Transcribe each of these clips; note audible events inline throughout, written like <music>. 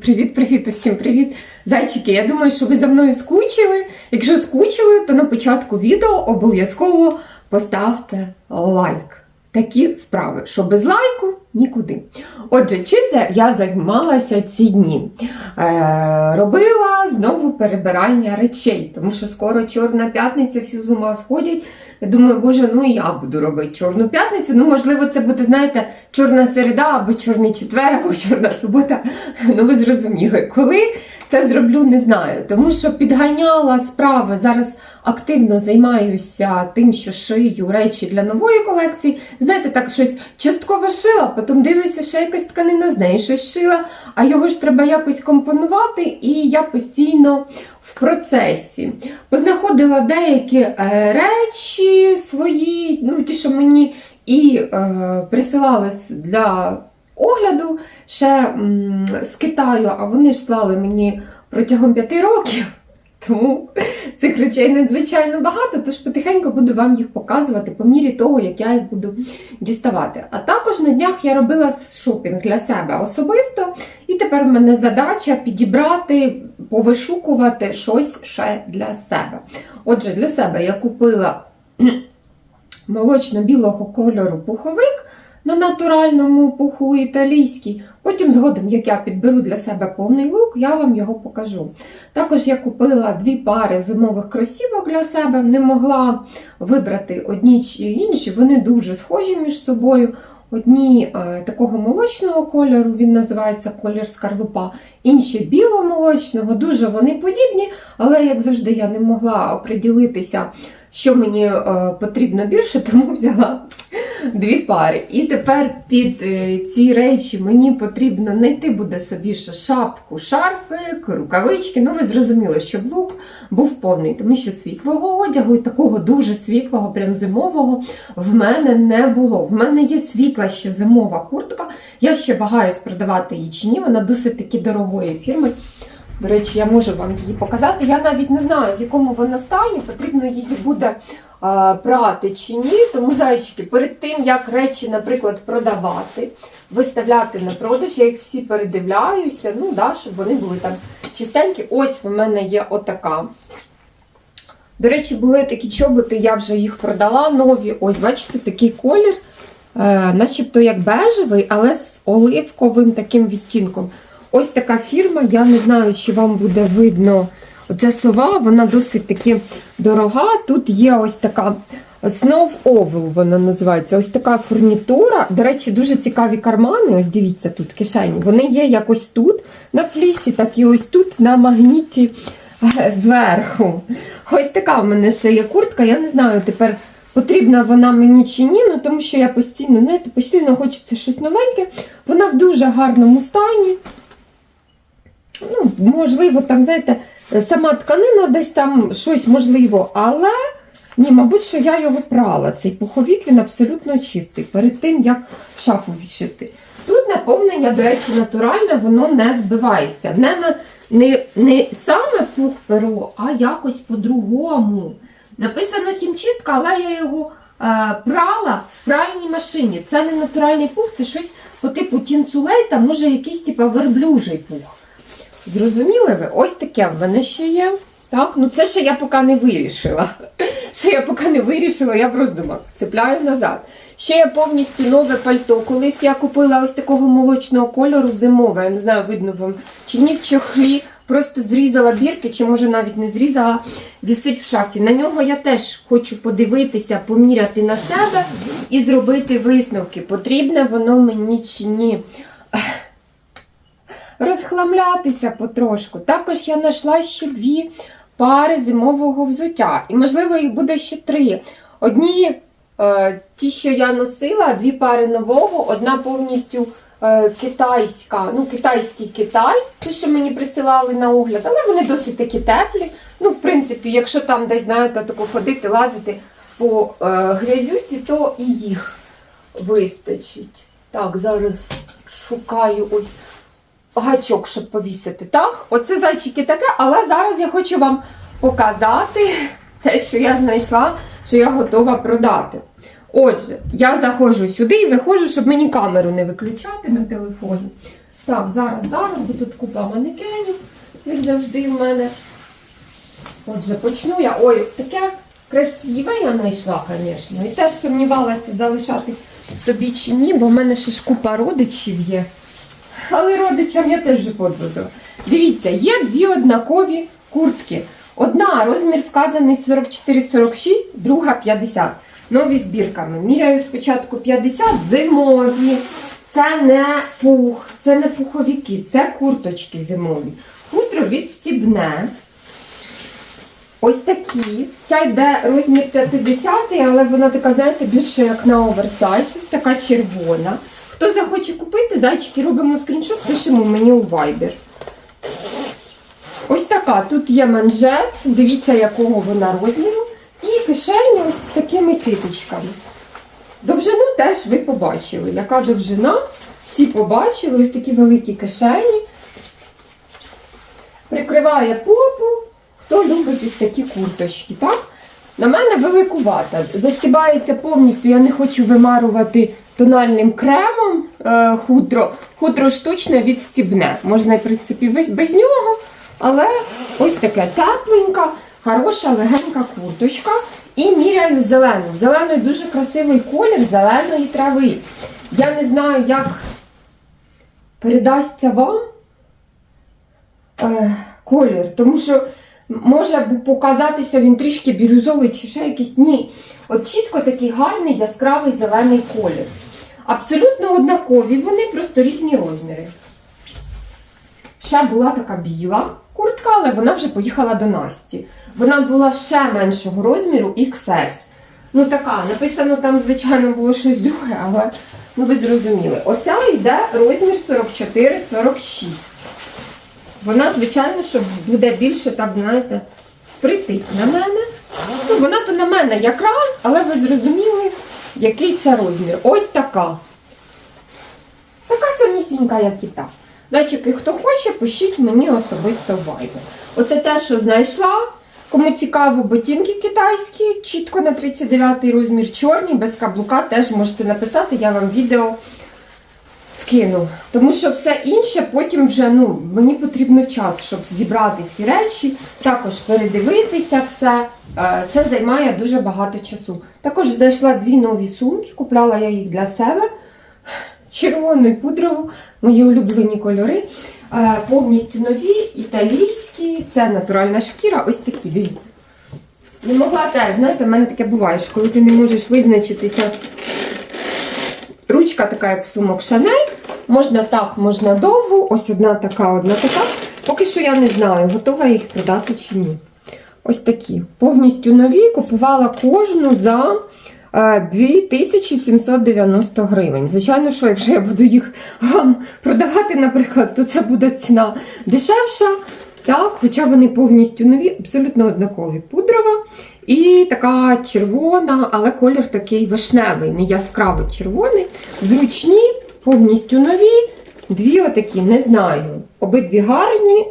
Привіт-привіт, усім привіт, зайчики. Я думаю, що ви за мною скучили. Якщо скучили, то на початку відео обов'язково поставте лайк. Такі справи, що без лайку нікуди. Отже, чим я займалася ці дні? Е, робила знову перебирання речей, тому що скоро Чорна п'ятниця, всі з ума сходять. Я думаю, боже, ну і я буду робити Чорну п'ятницю. Ну, можливо, це буде, знаєте, чорна середа або чорний четвер, або чорна субота. <laughs> Ну, ви зрозуміли, коли це зроблю, не знаю. Тому що підганяла справи. Зараз активно займаюся тим, що шию речі для нової колекції. Знаєте, так щось частково шила, потім дивлюся, ще якась тканина з неї щось шила, а його ж треба якось компонувати, і я постійно в процесі. Познаходила деякі е, речі свої, ну ті, що мені і е, присилали для огляду ще м, з Китаю, а вони ж слали мені протягом п'яти років. <laughs> Тому цих речей надзвичайно багато, тож потихеньку буду вам їх показувати по мірі того, як я їх буду діставати. А також на днях я робила шопінг для себе особисто, і тепер в мене задача підібрати, повишукувати щось ще для себе. Отже, для себе я купила <clears throat> молочно-білого кольору пуховик на натуральному пуху італійський. Потім, згодом, як я підберу для себе повний лук, я вам його покажу. Також я купила дві пари зимових кросівок для себе, не могла вибрати одні чи інші, вони дуже схожі між собою. Одні е, такого молочного кольору, він називається колір скарлупа, інші біло-молочного, дуже вони подібні, але, як завжди, я не могла оприділитися, що мені е, потрібно більше, <laughs> тому взяла дві пари. І тепер під е, ці речі мені потрібно знайти буде собі ще шапку, шарфик, рукавички. Ну, ви зрозуміли, щоб лук був повний, тому що світлого одягу і такого дуже світлого, прям зимового, в мене не було. В мене є світла ще зимова куртка. Я ще вагаюсь продавати її чи ні. Вона досить таки дорогої фірми. До речі, я можу вам її показати. Я навіть не знаю, в якому вона стані. Потрібно її буде а, прати чи ні. Тому, зайчики, перед тим, як речі, наприклад, продавати, виставляти на продаж, я їх всі передивляюся, ну, да, щоб вони були там чистенькі. Ось в мене є отака. До речі, були такі чоботи, я вже їх продала нові. Ось, бачите, такий колір, е, начебто як бежевий, але з оливковим таким відтінком. Ось така фірма, я не знаю, чи вам буде видно. Оця сова, вона досить таки дорога. Тут є ось така Snow Oval, вона називається. Ось така фурнітура. До речі, дуже цікаві кармани. Ось дивіться тут кишені. Вони є якось тут на флісі, так і ось тут на магніті е, зверху. Ось така в мене ще є куртка. Я не знаю тепер. Потрібна вона мені чи ні, ну тому що я постійно, знаєте, постійно хочеться щось новеньке. Вона в дуже гарному стані. Ну, можливо, там, знаєте, сама тканина десь там щось можливо, але ні, мабуть, що я його прала. Цей пуховік він абсолютно чистий перед тим, як в шафу вішити. Тут наповнення, до речі, натуральне, воно не збивається. Не, не, не саме пух перо, а якось по-другому. Написано хімчистка, але я його е, прала в пральній машині. Це не натуральний пух, це щось по типу тінсулейта, може якийсь типу верблюжий пух. Зрозуміли ви? Ось таке в мене ще є. Так, ну це ще я поки не вирішила. <laughs> Ще я поки не вирішила, я в роздумах цепляю назад. Ще я повністю нове пальто. Колись я купила ось такого молочного кольору зимове. Я не знаю, видно вам чи ні в чохлі. Просто зрізала бірки, чи може навіть не зрізала, вісить в шафі. На нього я теж хочу подивитися, поміряти на себе і зробити висновки. Потрібне воно мені чи ні розхламлятися потрошку. Також я знайшла ще дві пари зимового взуття. І, можливо, їх буде ще три. Одні е, ті, що я носила, дві пари нового, одна повністю е, китайська, ну, китайський Китай, ті, що мені присилали на огляд, але вони досить таки теплі. Ну, в принципі, якщо там десь, знаєте, тако ходити, лазити по е, грязюці, то і їх вистачить. Так, зараз шукаю ось гачок, щоб повісити. Так, оце зайчики таке, але зараз я хочу вам показати те, що я знайшла, що я готова продати. Отже, я заходжу сюди і виходжу, щоб мені камеру не виключати на телефоні. Так, зараз, зараз, бо тут купа манекенів, як завжди в мене. Отже, почну я. Ой, таке красиве я знайшла, звісно. І теж сумнівалася залишати собі чи ні, бо в мене ще ж купа родичів є. Але родичам я теж подводила. Дивіться, є дві однакові куртки. Одна розмір вказаний 44-46, друга 50. Нові збірками. Міряю спочатку 50 зимові. Це не пух, це не пуховики, це курточки зимові. Хутро відстібне. Ось такі. Ця йде розмір 50, але вона така, знаєте, більше як на оверсайз. Ось така червона. Хто захоче купити, зайчики робимо скріншот, пишемо мені у Viber. Ось така. Тут є манжет, дивіться, якого вона розміру. І кишені ось з такими китичками. Довжину теж ви побачили. Яка довжина? Всі побачили, ось такі великі кишені. Прикриває попу. Хто любить ось такі курточки, так? На мене великувата. Застібається повністю. Я не хочу вимарувати тональним кремом хутро. Хутро штучне відстібне. Можна, в принципі, без нього. Але ось таке тепленька, хороша, легенька курточка. І міряю зелену. Зелений дуже красивий колір зеленої трави. Я не знаю, як передасться вам е, колір, тому що може показатися він трішки бірюзовий чи ще якийсь. Ні. От чітко такий гарний яскравий зелений колір. Абсолютно однакові, вони просто різні розміри. Ще була така біла куртка, але вона вже поїхала до Насті. Вона була ще меншого розміру XS. Ну така, написано там, звичайно, було щось друге, але ну ви зрозуміли. Оця йде розмір 44-46. Вона, звичайно, що буде більше, так, знаєте, прийти на мене. Ну, вона то на мене якраз, але ви зрозуміли, який це розмір. Ось така. Така самісінька, як і та. Зайчики, хто хоче, пишіть мені особисто вайбер. Оце те, що знайшла. Кому цікаво, ботинки китайські, чітко на 39 розмір чорні, без каблука теж можете написати, я вам відео скину. Тому що все інше потім вже ну, мені потрібно час, щоб зібрати ці речі, також передивитися все. Е, Це займає дуже багато часу. Також знайшла дві нові сумки, купляла я їх для себе. Червону і пудрову, мої улюблені кольори. Е, Повністю нові, італійські, це натуральна шкіра, ось такі, дивіться. Не могла теж, знаєте, в мене таке буває, що коли ти не можеш визначитися. Ручка така, як в сумок Шанель. Можна так, можна довго. Ось одна така, одна така. Поки що я не знаю, готова їх продати чи ні. Ось такі. Повністю нові. Купувала кожну за е, 2790 гривень. Звичайно, що якщо я буду їх вам продавати, наприклад, то це буде ціна дешевша. Так, хоча вони повністю нові, абсолютно однакові. Пудрова і така червона, але колір такий вишневий, не яскравий червоний. Зручні, повністю нові. Дві отакі, не знаю. Обидві гарні.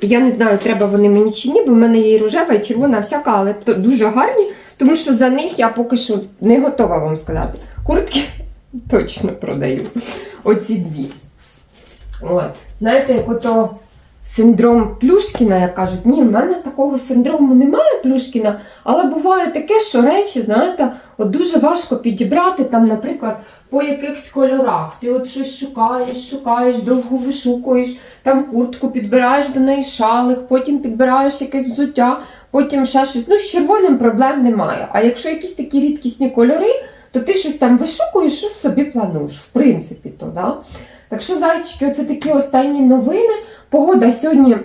Я не знаю, треба вони мені чи ні, бо в мене є і рожева, і червона, всяка, але дуже гарні, тому що за них я поки що не готова вам сказати. Куртки <laughs> точно продаю. Оці дві. От. Знаєте, як ото синдром Плюшкіна, як кажуть, ні, в мене такого синдрому немає Плюшкіна, але буває таке, що речі, знаєте, от дуже важко підібрати там, наприклад, по якихось кольорах. Ти от щось шукаєш, шукаєш, довго вишукуєш, там куртку підбираєш до неї шалик, потім підбираєш якесь взуття, потім ще щось. Ну, з червоним проблем немає. А якщо якісь такі рідкісні кольори, то ти щось там вишукуєш, щось собі плануєш, в принципі, то, да? Так що, зайчики, оце такі останні новини. Погода сьогодні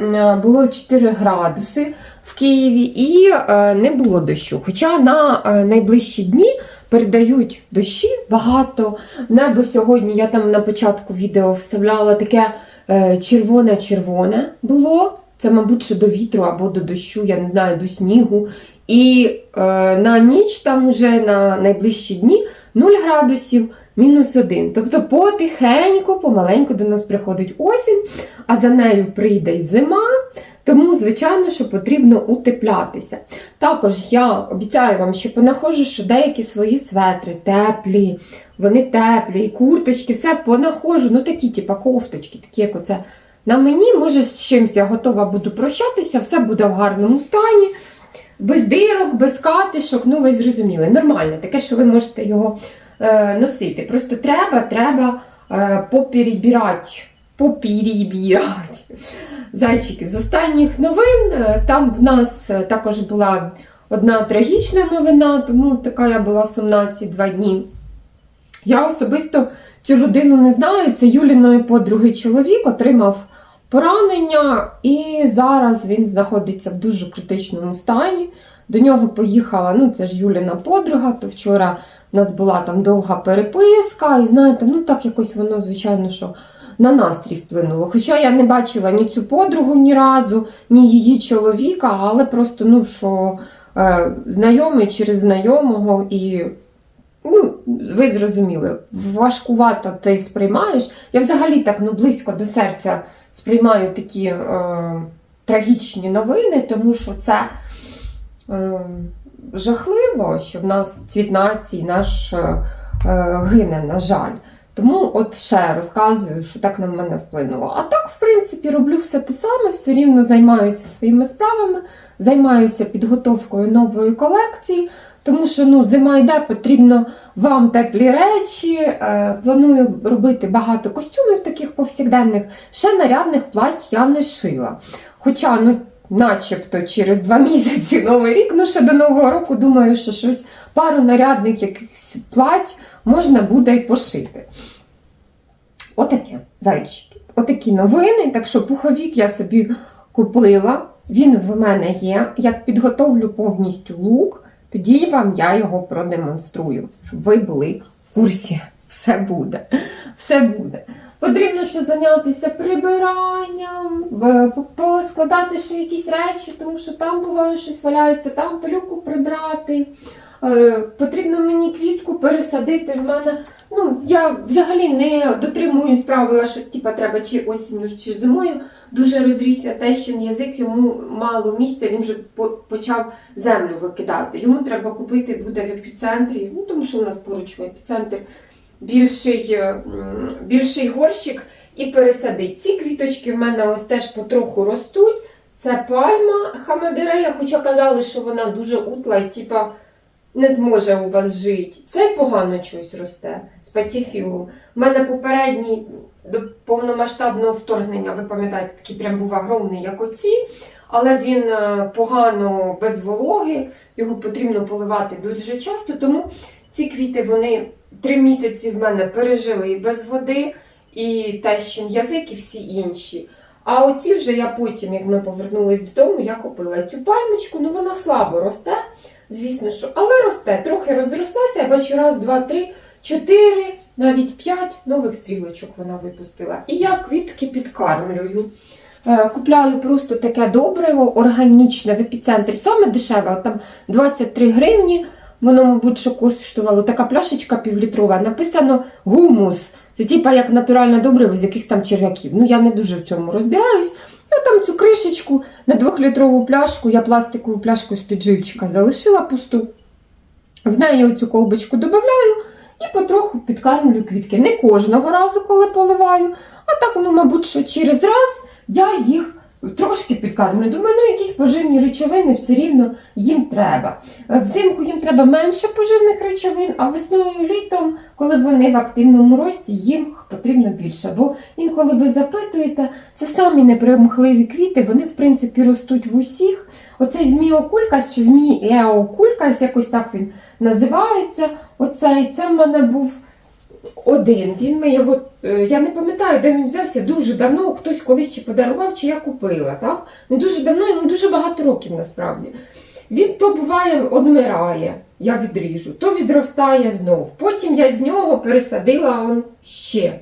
було 4 градуси в Києві і е, не було дощу. Хоча на е, найближчі дні передають дощі багато. Небо сьогодні я там на початку відео вставляла таке е, червоне-червоне було. Це, мабуть, що до вітру або до дощу, я не знаю, до снігу. І е, на ніч там уже на найближчі дні 0 градусів, мінус 1. Тобто потихеньку, помаленьку до нас приходить осінь, а за нею прийде й зима. Тому, звичайно, що потрібно утеплятися. Також я обіцяю вам, що понаходжу, що деякі свої светри теплі, вони теплі, і курточки, все понаходжу. Ну такі, типа кофточки, такі, як оце на мені. Може, з чимось я готова буду прощатися, все буде в гарному стані, без дирок, без катишок. Ну, ви зрозуміли, нормально, таке, що ви можете його носити. Просто треба, треба е, поперебірати. Поперебірати. Зайчики, з останніх новин е, там в нас е, також була одна трагічна новина, тому така я була сумна ці два дні. Я особисто цю людину не знаю. Це Юліної подруги чоловік отримав поранення, і зараз він знаходиться в дуже критичному стані. До нього поїхала, ну це ж Юліна подруга, то вчора в нас була там довга переписка, і знаєте, ну так якось воно, звичайно, що на настрій вплинуло. Хоча я не бачила ні цю подругу ні разу, ні її чоловіка, але просто ну що е, знайомий через знайомого і. Ну, ви зрозуміли, важкувато ти сприймаєш. Я взагалі так ну, близько до серця сприймаю такі е, трагічні новини, тому що це жахливо, що в нас цвіт нації наш е, е, гине, на жаль. Тому от ще розказую, що так на мене вплинуло. А так, в принципі, роблю все те саме, все рівно займаюся своїми справами, займаюся підготовкою нової колекції, тому що ну, зима йде, потрібно вам теплі речі. Е, планую робити багато костюмів таких повсякденних. Ще нарядних плать я не шила. Хоча, ну, начебто, через два <laughs> місяці новий рік, ну ще до Нового року, думаю, що щось пару нарядних якихось плать можна буде й пошити. Отаке, зайчики. Отакі новини. Так що пуховік я собі купила. Він в мене є. Як підготовлю повністю лук, тоді вам я його продемонструю, щоб ви були в курсі. Все буде. Все буде. Потрібно ще зайнятися прибиранням, поскладати ще якісь речі, тому що там буває щось валяється, там пилюку прибрати. Е, Потрібно мені квітку пересадити. В мене ну я взагалі не дотримуюсь правила, що типа треба чи осінню, чи зимою. Дуже розрісся тещин язик, йому мало місця, він вже почав землю викидати. Йому треба купити буде в епіцентрі, ну тому що у нас поруч в епіцентр більший, е, більший горщик і пересадити. Ці квіточки в мене ось теж потроху ростуть. Це пальма хамадерея, хоча казали, що вона дуже утла і типа не зможе у вас жити. Це погано щось росте з патіфілом. У мене попередній до повномасштабного вторгнення, ви пам'ятаєте, такий прям був огромний, як оці, але він е, погано без вологи, його потрібно поливати дуже часто. Тому ці квіти вони три місяці в мене пережили і без води, і тещин язик, і всі інші. А оці вже я потім, як ми повернулись додому, я купила цю пальмочку. Ну вона слабо росте, звісно, що, але росте. Трохи розрослася, я бачу раз, два, три, чотири, навіть п'ять нових стрілочок вона випустила. І я квітки підкармлюю. Е, Купляю просто таке добриво, органічне в епіцентрі, саме дешеве, там 23 гривні. Воно, мабуть, що коштувало така пляшечка півлітрова. Написано гумус. Це типа як натуральне добриво з якихось там черв'яків. Ну я не дуже в цьому розбираюсь. Я там цю кришечку на двохлітрову пляшку, я пластикову пляшку з під живчика залишила пусту. В неї оцю колбочку додаю і потроху підкармлюю квітки. Не кожного разу, коли поливаю, а так, ну, мабуть, що через раз я їх трошки підкармлюю. Думаю, ну якісь поживні речовини все рівно їм треба. Е, Взимку їм треба менше поживних речовин, а весною літом, коли вони в активному рості, їм потрібно більше. Бо інколи ви запитуєте, це самі непримхливі квіти, вони в принципі ростуть в усіх. Оцей зміокулькас чи змій еокулькас, якось так він називається. Оцей це в мене був один. Він ми його, е, я не пам'ятаю, де він взявся дуже давно, хтось колись чи подарував, чи я купила. Так? Не дуже давно, йому дуже багато років насправді. Він то буває одмирає, я відріжу, то відростає знов. Потім я з нього пересадила он ще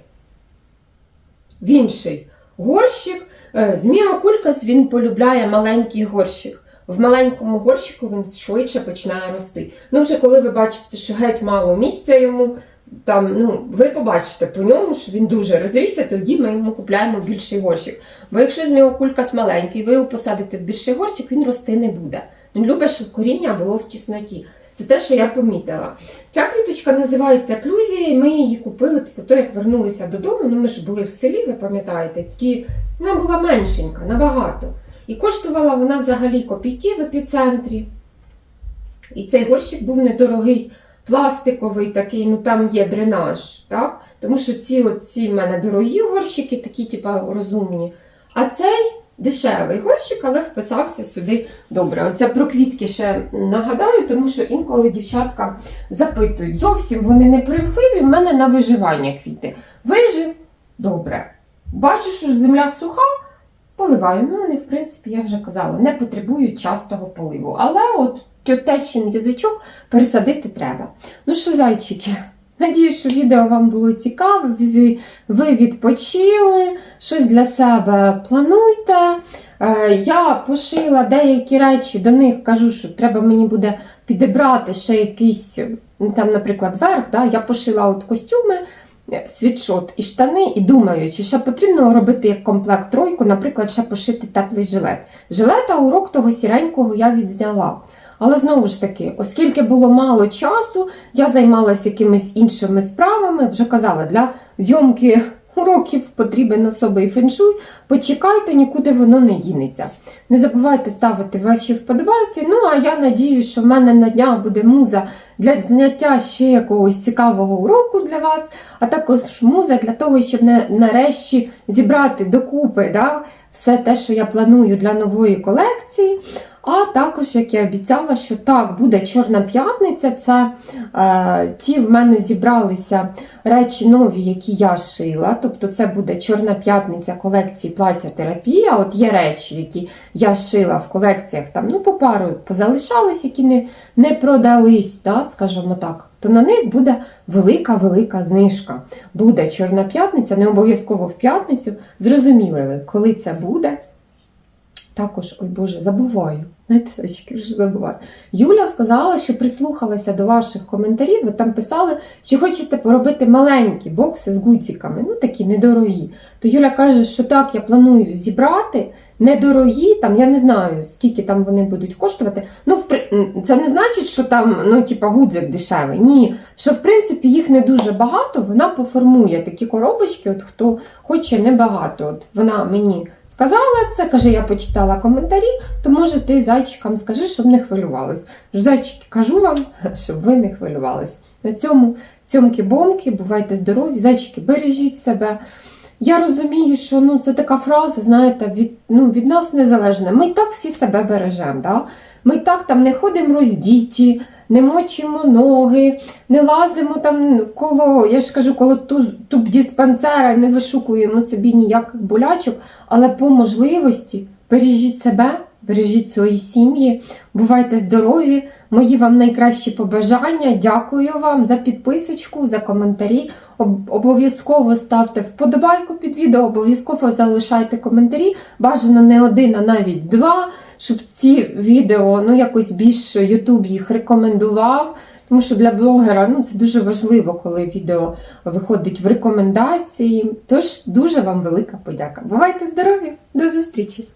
в інший горщик. Е, Зміокулькас він полюбляє маленький горщик. В маленькому горщику він швидше починає рости. Ну, вже коли ви бачите, що геть мало місця йому, там, ну, ви побачите по ньому, що він дуже розрісся, тоді ми йому купляємо більший горщик. Бо якщо з нього кулькас маленький, ви його посадите в більший горщик, він рости не буде. Він любить, щоб коріння було в тісноті. Це те, що я помітила. Ця квіточка називається клюзія, і ми її купили після того, як вернулися додому. Ну, ми ж були в селі, ви пам'ятаєте, тоді вона була меншенька, набагато. І коштувала вона взагалі копійки в епіцентрі. І цей горщик був недорогий, пластиковий такий, ну там є дренаж, так? Тому що ці оці в мене дорогі горщики, такі, типа, розумні. А цей дешевий горщик, але вписався сюди добре. Оце про квітки ще нагадаю, тому що інколи дівчатка запитують. Зовсім вони не примхливі, в мене на виживання квіти. Вижив добре. Бачу, що земля суха, поливаю. Ну, вони, в принципі, я вже казала, не потребують частого поливу. Але от тещин язичок пересадити треба. Ну що, зайчики? Надію, що відео вам було цікаве, ви відпочили, щось для себе плануйте. Е, Я пошила деякі речі, до них кажу, що треба мені буде підібрати ще якийсь, ну, там, наприклад, верх. Да? Я пошила от костюми, е, світшот і штани, і думаю, чи ще потрібно робити як комплект тройку, наприклад, ще пошити теплий жилет. Жилета урок того сіренького я відзняла. Але знову ж таки, оскільки було мало часу, я займалася якимись іншими справами. Вже казала, для зйомки уроків потрібен особий феншуй. Почекайте, нікуди воно не дінеться. Не забувайте ставити ваші вподобайки. Ну а я надію, що в мене на днях буде муза для зняття ще якогось цікавого уроку для вас, а також муза для того, щоб на- нарешті зібрати докупи да, все те, що я планую для нової колекції. А також, як я обіцяла, що так, буде Чорна п'ятниця. Це е, ті в мене зібралися речі нові, які я шила. Тобто це буде Чорна п'ятниця колекції плаття терапія. От є речі, які я шила в колекціях там, ну, по пару позалишались, які не, не продались, да, скажімо так. То на них буде велика-велика знижка. Буде Чорна п'ятниця, не обов'язково в п'ятницю. Зрозуміли ви, коли це буде. Також, ой Боже, забуваю. Знаєте, Савчики, вже забуваю. Юля сказала, що прислухалася до ваших коментарів. Ви там писали, що хочете поробити маленькі бокси з гудзиками, ну такі недорогі. То Юля каже, що так, я планую зібрати недорогі, там я не знаю, скільки там вони будуть коштувати. Ну, це не значить, що там ну, типа, гудзик дешевий. Ні, що в принципі їх не дуже багато, вона поформує такі коробочки, от хто хоче небагато. От вона мені сказала це, каже, я почитала коментарі, то може ти зайчикам скажи, щоб не хвилювались. Зайчики, кажу вам, <laughs> щоб ви не хвилювались. На цьому цьомки-бомки, бувайте здорові, зайчики, бережіть себе. Я розумію, що ну, це така фраза, знаєте, від, ну, від нас незалежна. Ми так всі себе бережемо. Да? Ми так там не ходимо роздіті, не мочимо ноги, не лазимо там коло, я ж кажу, коло ту- туб-диспансера, не вишукуємо собі ніяких болячок, але по можливості бережіть себе, бережіть свої сім'ї, бувайте здорові, мої вам найкращі побажання. Дякую вам за підписочку, за коментарі. Об- Обов'язково ставте вподобайку під відео, обов'язково залишайте коментарі. Бажано не один, а навіть два, щоб ці відео ну якось більше Ютуб їх рекомендував. Тому що для блогера ну, це дуже важливо, коли відео виходить в рекомендації. Тож дуже вам велика подяка. Бувайте здорові! До зустрічі!